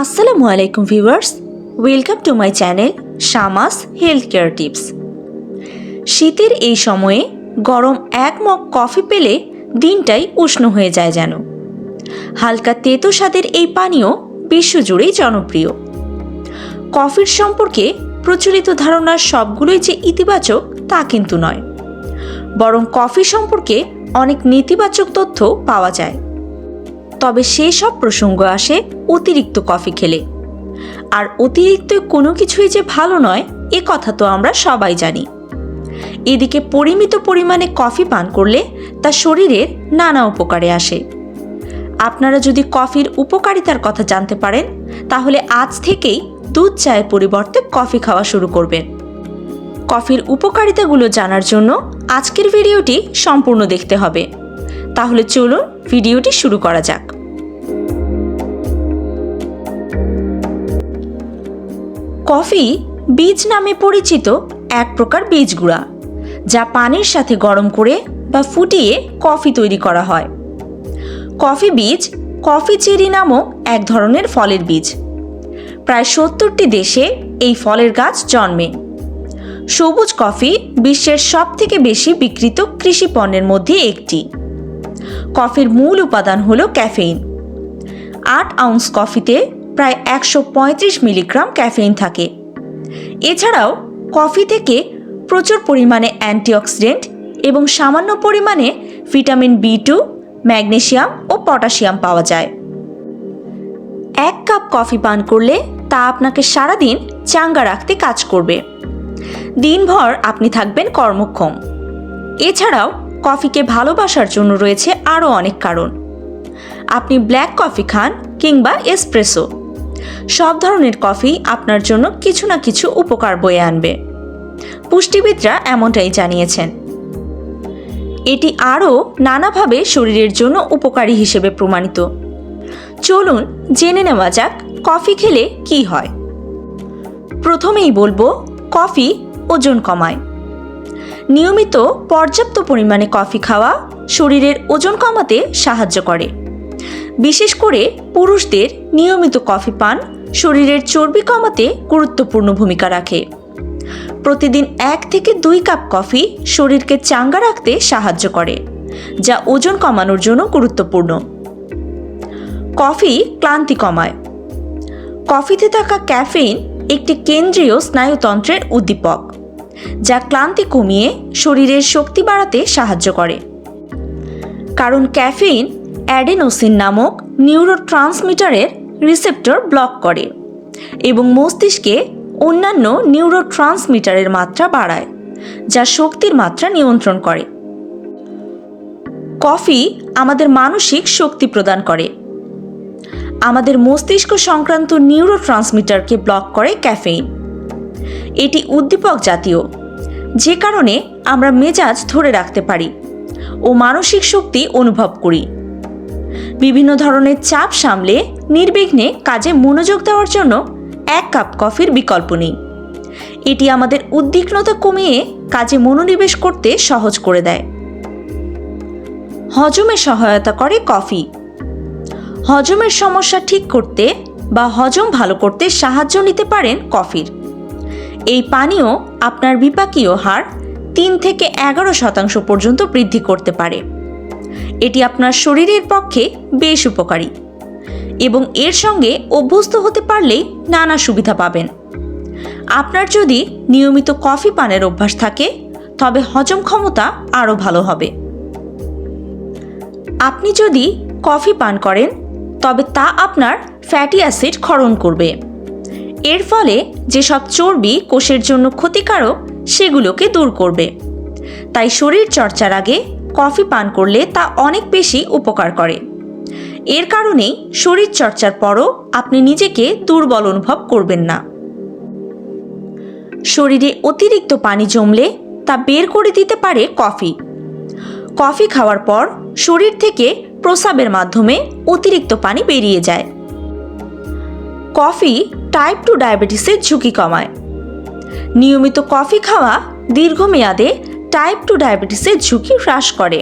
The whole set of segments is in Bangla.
আসসালামু আলাইকুম viewers, welcome to my channel Shamas health care tips. শীতের এই সময়ে গরম এক মগ কফি পেলে দিনটাই উষ্ণ হয়ে যায় যেন। হালকা তেতো স্বাদের এই পানীয় বিশ্বজুড়েই জনপ্রিয়। কফির সম্পর্কে প্রচলিত ধারণার সবগুলোই যে ইতিবাচক তা কিন্তু নয়। বরং কফি সম্পর্কে অনেক নেতিবাচক তথ্য পাওয়া যায়। তবে সেসব প্রসঙ্গ আসে অতিরিক্ত কফি খেলে। আর অতিরিক্ত কোনো কিছুই যে ভালো নয়, এ কথা তো আমরা সবাই জানি। এদিকে পরিমিত পরিমাণে কফি পান করলে তা শরীরের নানা উপকারে আসে। আপনারা যদি কফির উপকারিতার কথা জানতে পারেন, তাহলে আজ থেকেই দুধ চায়ের পরিবর্তে কফি খাওয়া শুরু করবেন। কফির উপকারিতাগুলো জানার জন্য আজকের ভিডিওটি সম্পূর্ণ দেখতে হবে। তাহলে চলুন ভিডিওটি শুরু করা যাক। কফি বীজ নামে পরিচিত এক প্রকার বীজ গুঁড়া, যা পানির সাথে গরম করে বা ফুটিয়ে কফি তৈরি করা হয়। কফি বীজ কফি চেরি নামক এক ধরনের ফলের বীজ। প্রায় সত্তরটি দেশে এই ফলের গাছ জন্মে। সবুজ কফি বিশ্বের সবথেকে বেশি বিকৃত কৃষি পণ্যের মধ্যে একটি। কফির মূল উপাদান হল ক্যাফেইন। আট আউন্স কফিতে প্রায় একশো পঁয়ত্রিশ মিলিগ্রাম ক্যাফেইন থাকে। এছাড়াও কফি থেকে প্রচুর পরিমাণে অ্যান্টিঅক্সিডেন্ট এবং সামান্য পরিমাণে ভিটামিন বি টু ম্যাগনেসিয়াম ও পটাশিয়াম পাওয়া যায়। এক কাপ কফি পান করলে তা আপনাকে সারাদিন চাঙ্গা রাখতে কাজ করবে। দিনভর আপনি থাকবেন কর্মক্ষম। এছাড়াও কফিকে ভালোবাসার জন্য রয়েছে আরও অনেক কারণ। আপনি ব্ল্যাক কফি খান কিংবা এসপ্রেসো। সব ধরনের কফি আপনার জন্য কিছু না কিছু উপকার বয়ে আনবে। পুষ্টিবিদরা এমনটাই জানিয়েছেন। এটি আরও নানাভাবে শরীরের জন্য উপকারী হিসেবে প্রমাণিত। চলুন জেনে নেওয়া যাক কফি খেলে কি হয়। প্রথমেই বলব, কফি ওজন কমায়। নিয়মিত পর্যাপ্ত পরিমাণে কফি খাওয়া শরীরের ওজন কমাতে সাহায্য করে। বিশেষ করে পুরুষদের নিয়মিত কফি পান শরীরের চর্বি কমাতে গুরুত্বপূর্ণ ভূমিকা রাখে। প্রতিদিন এক থেকে দুই কাপ কফি শরীরকে চাঙ্গা রাখতে সাহায্য করে, যা ওজন কমানোর জন্য গুরুত্বপূর্ণ। কফি ক্লান্তি কমায়। কফিতে থাকা ক্যাফেইন একটি কেন্দ্রীয় স্নায়ুতন্ত্রের উদ্দীপক, যা ক্লান্তি কমিয়ে শরীরের শক্তি বাড়াতে সাহায্য করে। কারণ ক্যাফেইন অ্যাডেনোসিন নামক নিউরো ট্রান্সমিটারের রিসেপ্টর ব্লক করে এবং মস্তিষ্কে অন্যান্য নিউরো ট্রান্সমিটারের মাত্রা বাড়ায়, যা শক্তির মাত্রা নিয়ন্ত্রণ করে। কফি আমাদের মানসিক শক্তি প্রদান করে। আমাদের মস্তিষ্ক সংক্রান্ত নিউরো ট্রান্সমিটারকে ব্লক করে ক্যাফেইন। এটি উদ্দীপক জাতীয়, যে কারণে আমরা মেজাজ ধরে রাখতে পারি ও মানসিক শক্তি অনুভব করি। বিভিন্ন ধরনের চাপ সামলে নির্বিঘ্নে কাজে মনোযোগ দেওয়ার জন্য এক কাপ কফির বিকল্প নেই। এটি আমাদের উদ্বিগ্নতা কমিয়ে কাজে মনোনিবেশ করতে সহজ করে দেয়। হজমে সহায়তা করে কফি। হজমের সমস্যা ঠিক করতে বা হজম ভালো করতে সাহায্য নিতে পারেন কফির। এই পানীয় আপনার বিপাকীয় হার তিন থেকে এগারো শতাংশ পর্যন্ত বৃদ্ধি করতে পারে। এটি আপনার শরীরের পক্ষে বেশ উপকারী এবং এর সঙ্গে অভ্যস্ত হতে পারলেই নানা সুবিধা পাবেন। আপনার যদি নিয়মিত কফি পানের অভ্যাস থাকে, তবে হজম ক্ষমতা আরও ভালো হবে। আপনি যদি কফি পান করেন, তবে তা আপনার ফ্যাটি অ্যাসিড ক্ষরণ করবে। এর ফলে যেসব চর্বি কোষের জন্য ক্ষতিকারক, সেগুলোকে দূর করবে। তাই শরীর চর্চার আগে কফি পান করলে তা অনেক বেশি উপকার করে। এর কারণেই শরীর চর্চার পরও আপনি নিজেকে দুর্বল অনুভব করবেন না। শরীরে অতিরিক্ত পানি জমলে তা বের করে দিতে পারে কফি। কফি খাওয়ার পর শরীর থেকে প্রস্রাবের মাধ্যমে অতিরিক্ত পানি বেরিয়ে যায়। কফি টাইপ টু ডায়াবেটিসের ঝুঁকি কমায়। নিয়মিত কফি খাওয়া দীর্ঘমেয়াদে টাইপ টু ডায়াবেটিসের ঝুঁকি হ্রাস করে।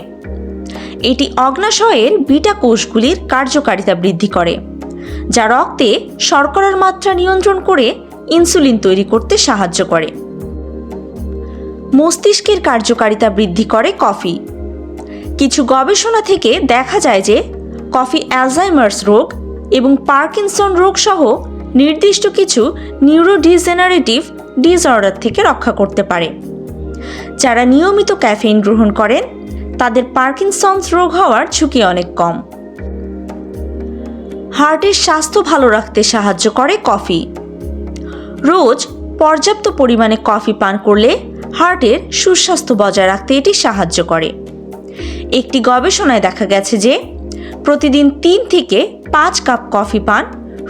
এটি অগ্নাশয়ের বিটা কোষগুলির কার্যকারিতা বৃদ্ধি করে, যা রক্তে শর্করার মাত্রা নিয়ন্ত্রণ করে ইনসুলিন তৈরি করতে সাহায্য করে। মস্তিষ্কের কার্যকারিতা বৃদ্ধি করে কফি। কিছু গবেষণা থেকে দেখা যায় যে, কফি অ্যালজাইমার্স রোগ এবং পার্কিনসন রোগ সহ নির্দিষ্ট কিছু নিউরোডিজেনারেটিভ ডিসঅর্ডার থেকে রক্ষা করতে পারে। যারা নিয়মিত ক্যাফেইন গ্রহণ করেন, তাদের পার্কিনসন্স রোগ হওয়ার ঝুঁকি অনেক কম। হার্টের স্বাস্থ্য ভালো রাখতে সাহায্য করে কফি। রোজ পর্যাপ্ত পরিমাণে কফি পান করলে হার্টের সুস্বাস্থ্য বজায় রাখতে এটি সাহায্য করে। একটি গবেষণায় দেখা গেছে যে, প্রতিদিন তিন থেকে পাঁচ কাপ কফি পান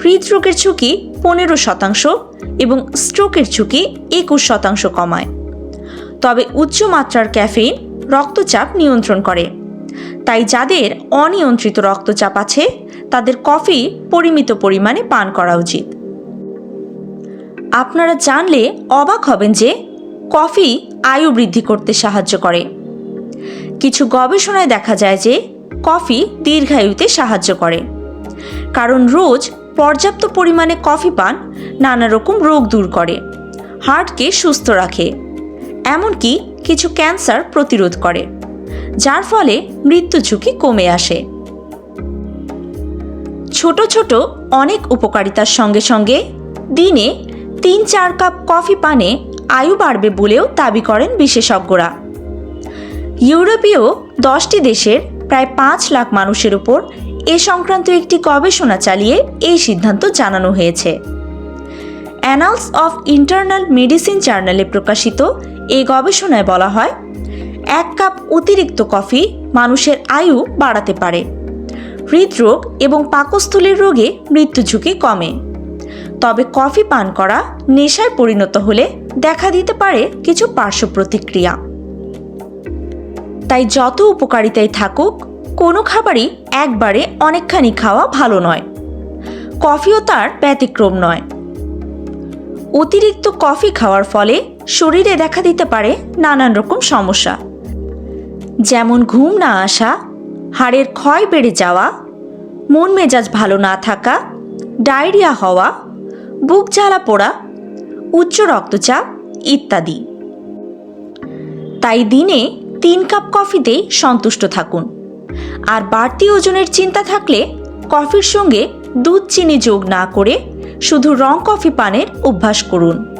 হৃদরোগের ঝুঁকি পনেরো শতাংশ এবং স্ট্রোকের ঝুঁকি একুশ শতাংশ কমায়। তবে উচ্চ মাত্রার ক্যাফেইন রক্তচাপ নিয়ন্ত্রণ করে। তাই যাদের অনিয়ন্ত্রিত রক্তচাপ আছে, তাদের কফি পরিমিত পরিমাণে পান করা উচিত। আপনারা জানলে অবাক হবেন যে কফি আয়ু বৃদ্ধি করতে সাহায্য করে। কিছু গবেষণায় দেখা যায় যে কফি দীর্ঘায়ুতে সাহায্য করে। কারণ রোজ পর্যাপ্ত পরিমাণে কফি পান নানা রকম রোগ দূর করে, হার্টকে সুস্থ রাখে। এমনকি কিছু ক্যান্সার প্রতিরোধ করে, যার ফলে মৃত্যু ঝুঁকি কমে আসে। ছোট ছোট অনেক উপকারিতার সঙ্গে সঙ্গে দিনে তিন চার কাপ কফি পানে আয়ু বাড়বে বলেও দাবি করেন বিশেষজ্ঞরা। ইউরোপীয় দশটি দেশের প্রায় পাঁচ লাখ মানুষের উপর এ সংক্রান্ত একটি গবেষণা চালিয়ে এই সিদ্ধান্ত জানানো হয়েছে। অ্যানালস অফ ইন্টারনাল মেডিসিন জার্নালে প্রকাশিত এই গবেষণায় বলা হয়, এক কাপ অতিরিক্ত কফি মানুষের আয়ু বাড়াতে পারে। হৃদরোগ এবং পাকস্থলীর রোগে মৃত্যু ঝুঁকি কমে। তবে কফি পান করা নেশায় পরিণত হলে দেখা দিতে পারে কিছু পার্শ্ব প্রতিক্রিয়া। তাই যত উপকারিতাই থাকুক, কোনো খাবারই একবারে অনেকখানি খাওয়া ভালো নয়। কফিও তার ব্যতিক্রম নয়। অতিরিক্ত কফি খাওয়ার ফলে শরীরে দেখা দিতে পারে নানান রকম সমস্যা। যেমন ঘুম না আসা, হাড়ের ক্ষয় বেড়ে যাওয়া, মন মেজাজ ভালো না থাকা, ডায়রিয়া হওয়া, বুক জ্বালা পোড়া, উচ্চ রক্তচাপ ইত্যাদি। তাই দিনে তিন কাপ কফিতেই সন্তুষ্ট থাকুন। আর বাড়তি ওজনের চিন্তা থাকলে কফির সঙ্গে দুধ চিনি যোগ না করে শুধু রং কফি পানের অভ্যাস করুন।